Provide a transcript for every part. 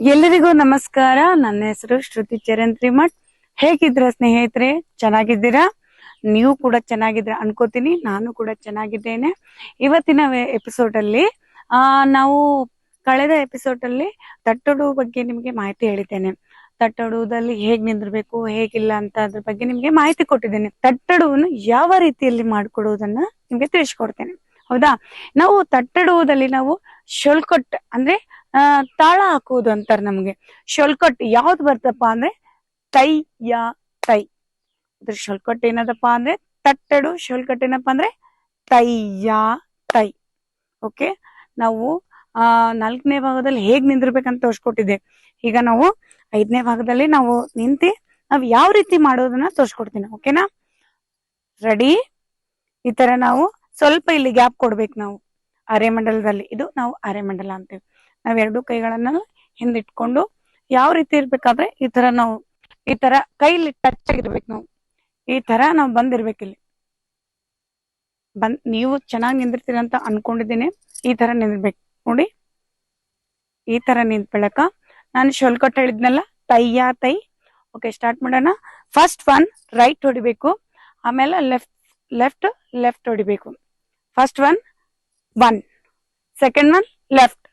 ಎಲ್ಲರಿಗೂ ನಮಸ್ಕಾರ. ನನ್ನ ಹೆಸರು ಶ್ರುತಿ ಚರಣ್ ತ್ರಿಮಠ್ ಹೇಗಿದ್ರ ಸ್ನೇಹಿತರೆ? ಚೆನ್ನಾಗಿದ್ದೀರಾ? ನೀವು ಕೂಡ ಚೆನ್ನಾಗಿದ್ರ ಅನ್ಕೋತೀನಿ. ನಾನು ಕೂಡ ಚೆನ್ನಾಗಿದ್ದೇನೆ. ಇವತ್ತಿನ ಎಪಿಸೋಡ್ ಅಲ್ಲಿ, ಆ, ನಾವು ಕಳೆದ ಎಪಿಸೋಡ್ ಅಲ್ಲಿ ತಟ್ಟಡು ಬಗ್ಗೆ ನಿಮ್ಗೆ ಮಾಹಿತಿ ಹೇಳಿದ್ದೇನೆ. ತಟ್ಟಡುವುದಲ್ಲಿ ಹೇಗ್ ನಿಂದಿರ್ಬೇಕು, ಹೇಗಿಲ್ಲ ಅಂತ ಅದ್ರ ಬಗ್ಗೆ ನಿಮ್ಗೆ ಮಾಹಿತಿ ಕೊಟ್ಟಿದ್ದೇನೆ. ತಟ್ಟಡುವನ್ನು ಯಾವ ರೀತಿಯಲ್ಲಿ ಮಾಡ್ಕೊಡುವುದನ್ನ ನಿಮ್ಗೆ ತಿಳಿಸ್ಕೊಡ್ತೇನೆ. ಹೌದಾ? ನಾವು ತಟ್ಟಡುವುದಲ್ಲಿ ನಾವು ಶೊಲ್ಕೊಟ್ ಅಂದ್ರೆ ತಾಳ ಹಾಕುವುದು ಅಂತಾರೆ ನಮ್ಗೆ. ಶೊಲ್ಕೊಟ್ ಯಾವ್ದು ಬರ್ತಪ್ಪ ಅಂದ್ರೆ ತೈ ಯಾ ತೈ. ಅದ್ರ ಶೊಲ್ಕೊಟ್ ಏನದಪ್ಪ ಅಂದ್ರೆ ತಟ್ಟಡು ಶೊಲ್ಕಟ್ ಏನಪ್ಪ ಅಂದ್ರೆ ತೈ ಯಾ ತೈ. ಓಕೆ? ನಾವು, ಆ, ನಾಲ್ಕನೇ ಭಾಗದಲ್ಲಿ ಹೇಗ್ ನಿಂದಿರ್ಬೇಕಂತ ತೋರ್ಸ್ಕೊಟ್ಟಿದ್ದೆ. ಈಗ ನಾವು ಐದನೇ ಭಾಗದಲ್ಲಿ ನಾವು ನಿಂತಿ ನಾವ್ ಯಾವ ರೀತಿ ಮಾಡೋದನ್ನ ತೋರ್ಸ್ಕೊಡ್ತೀನಿ, ಓಕೆನಾ? ರೆಡಿ? ಈ ತರ ನಾವು ಸ್ವಲ್ಪ ಇಲ್ಲಿ ಗ್ಯಾಪ್ ಕೊಡ್ಬೇಕು ನಾವು. ಅರೆಮಂಡಲದಲ್ಲಿ. ಇದು ನಾವು ಅರೆಮಂಡಲ ಅಂತೀವಿ. ನಾವ್ ಎರಡು ಕೈಗಳನ್ನ ಹಿಂದಿಟ್ಕೊಂಡು ಯಾವ ರೀತಿ ಇರ್ಬೇಕಾದ್ರೆ ಈ ತರ ನಾವು ಈ ತರ ಕೈಲಿ ಟಚ್ ಆಗಿರ್ಬೇಕು ನಾವು. ಈ ತರ ನಾವು ಬಂದಿರ್ಬೇಕು ಇಲ್ಲಿ ಬಂದ್, ನೀವು ಚೆನ್ನಾಗಿ ನಿಂದಿರ್ತೀರ ಅಂತ ಅನ್ಕೊಂಡಿದ್ದೀನಿ. ಈ ತರ ನಿಂದಿರ್ಬೇಕು ನೋಡಿ. ಈ ತರ ನಿಂತ್ ಬೆಳಕ ನಾನು ಶೋಲ್ಕಟ್ ಹೇಳಿದ್ನಲ್ಲ ತೈಯ ತೈ. ಓಕೆ ಸ್ಟಾರ್ಟ್ ಮಾಡೋಣ. ಫಸ್ಟ್ ಒನ್ ರೈಟ್ ಹೊಡಿಬೇಕು. ಆಮೇಲೆ ಲೆಫ್ಟ್ ಲೆಫ್ಟ್ ಲೆಫ್ಟ್ ಹೊಡಿಬೇಕು. First one one second one left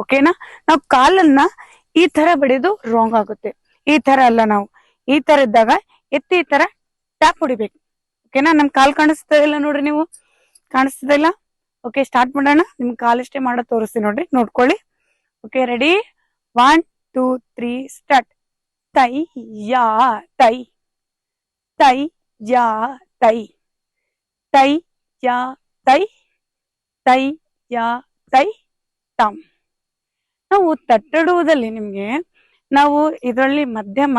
ಓಕೆನಾ? ನಾವು ಕಾಲನ್ನ ಈ ತರ ಬಡಿದು ರಾಂಗ್ ಆಗುತ್ತೆ. ಈ ತರ ಅಲ್ಲ ನಾವು. ಈ ತರ ಇದ್ದಾಗ ಎತ್ತಿ ಈ ತರ ಟ್ಯಾಪ್ ಹೊಡಿಬೇಕು. ಓಕೆನಾ? ನಮ್ ಕಾಲ್ ಕಾಣಿಸ್ತಾ ಇಲ್ಲ ನೋಡ್ರಿ ನೀವು. ಕಾಣಿಸ್ತಾ ಇಲ್ಲ? ಓಕೆ ಸ್ಟಾರ್ಟ್ ಮಾಡೋಣ. ನಿಮ್ ಕಾಲಿಷ್ಟೇ ಮಾಡೋ ತೋರಿಸ್ತೀನಿ ನೋಡ್ರಿ. ನೋಡ್ಕೊಳ್ಳಿ. Okay ready one two three start ತೈ, ಯಾ, ತೈ. ತೈ, ಯಾ, ತೈ. ತೈ, ಯಾ, ತೈ. ತೈ, ಯಾ, ತೈ. ತಾಮ್. ನಾವು ತಟ್ಟಡುವುದಲ್ಲಿ ನಿಮ್ಗೆ ನಾವು ಇದರಲ್ಲಿ ಮಧ್ಯಮ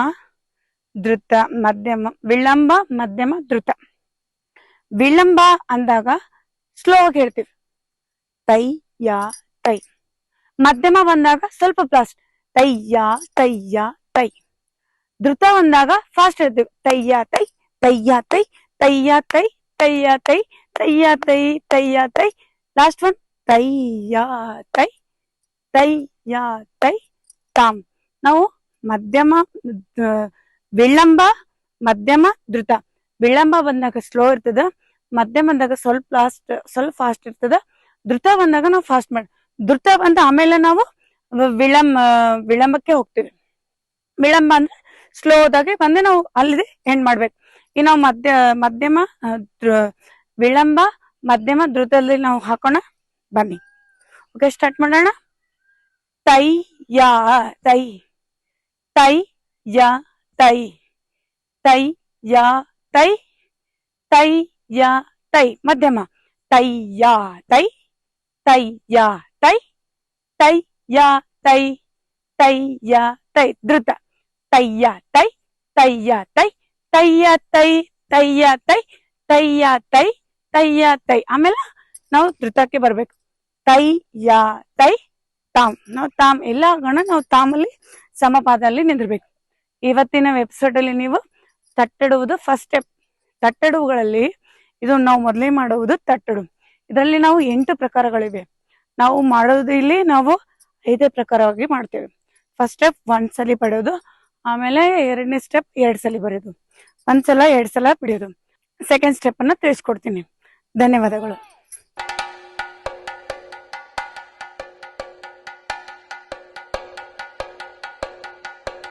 ಧೃತ ಮಧ್ಯಮ ವಿಳಂಬ ಮಧ್ಯಮ ಧೃತ ವಿಳಂಬ ಅಂದಾಗ ಸ್ಲೋ ಆಗಿ ಹೇಳ್ತೀವಿ ತೈ ಯಾ ತೈ ಮಧ್ಯಮ ಬಂದಾಗ ಸ್ವಲ್ಪ ಫಾಸ್ಟ್ ತೈಯ ತೈಯ ತೈ ದೃತ ಬಂದಾಗ ಫಾಸ್ಟ್ ಹೇಳ್ತೀವಿ ತೈಯ ತೈ ತೈಯ ತೈ ತೈಯ ತೈ ತೈಯ ತೈ ತೈಯ ತೈ ತೈಯ ತೈ ಲಾಸ್ಟ್ ಒನ್ ತೈಯ ತೈ ತೈಯ ತೈ, ತಾಮ್. ನಾವು ಮಧ್ಯಮ ವಿಳಂಬ, ಮಧ್ಯಮ ದೃತ ವಿಳಂಬ ಬಂದಾಗ ಸ್ಲೋ ಇರ್ತದ, ಮಧ್ಯಮ ಬಂದಾಗ ಸ್ವಲ್ಪ ಫಾಸ್ಟ್ ಸ್ವಲ್ಪ ಫಾಸ್ಟ್ ಇರ್ತದ ದೃತ ಬಂದಾಗ ನಾವು ಫಾಸ್ಟ್ ಮಾಡಿ ದೃತ ಬಂದ ಆಮೇಲೆ ನಾವು ವಿಳಂಬ, ವಿಳಂಬಕ್ಕೆ ಹೋಗ್ತೀವಿ. ವಿಳಂಬ ಅಂದ್ರೆ ಸ್ಲೋ ಹೋದಾಗೆ ಬಂದೆ ನಾವು ಅಲ್ಲಿ ಎಂಡ್ ಮಾಡ್ಬೇಕು. ಈ ನಾವು ಮಧ್ಯ, ಮಧ್ಯಮ ವಿಳಂಬ, ಮಧ್ಯಮ ಧೃತದಲ್ಲಿ ನಾವು ಹಾಕೋಣ. ಬನ್ನಿ. ಓಕೆ ಸ್ಟಾರ್ಟ್ ಮಾಡೋಣ. ತೈ ಯಾ ತೈ ತೈ ಯಾ ತೈ ತೈ ಯಾ ತೈ ತೈ ಯಾ ತೈ ಮಧ್ಯಮ ತೈ ಯಾ ತೈ ತೈ ಯಾ ತೈ ತೈ ಯಾ ತೈ ತೈ ಯಾ ತೈ ಧೃತ ತೈಯ ತೈ ತೈಯ ತೈ ತೈಯ ತೈ ತೈಯ ತೈ ತೈಯ ತೈ ತೈಯ ತೈ ಆಮೇಲೆ ನಾವು ಧೃತಕ್ಕೆ ಬರ್ಬೇಕು ತೈ ಯಾ ತೈ ತಾಮ್, ನಾವು ತಾಮ್ ಎಲ್ಲ ಗಣ, ನಾವು ತಾಮಲ್ಲಿ ಸಮಪಾದಲ್ಲಿ ನಿಂದಿರ್ಬೇಕು. ಇವತ್ತಿನ ಎಪಿಸೋಡ್ ಅಲ್ಲಿ ನೀವು ತಟ್ಟಡುವುದು ಫಸ್ಟ್ ಸ್ಟೆಪ್ ತಟ್ಟಡುವುಗಳಲ್ಲಿ ಇದು ನಾವು ಮೊದಲೇ ಮಾಡುವುದು ತಟ್ಟಡು. ಇದರಲ್ಲಿ ನಾವು ಎಂಟು ಪ್ರಕಾರಗಳಿವೆ. ನಾವು ಮಾಡೋದು ಇಲ್ಲಿ ನಾವು ಐದೇ ಪ್ರಕಾರವಾಗಿ ಮಾಡ್ತೇವೆ. ಫಸ್ಟ್ ಸ್ಟೆಪ್ ಒಂದ್ ಸಲ ಪಡೆಯೋದು. ಆಮೇಲೆ ಎರಡನೇ ಸ್ಟೆಪ್ ಎರಡ್ ಸಲ ಬರೆಯೋದು. ಒಂದ್ಸಲ, ಎರಡ್ ಸಲ ಬಿಡಿಯೋದು ಸೆಕೆಂಡ್ ಸ್ಟೆಪ್ ಅನ್ನ ತಿಳಿಸ್ಕೊಡ್ತೀನಿ. ಧನ್ಯವಾದಗಳು.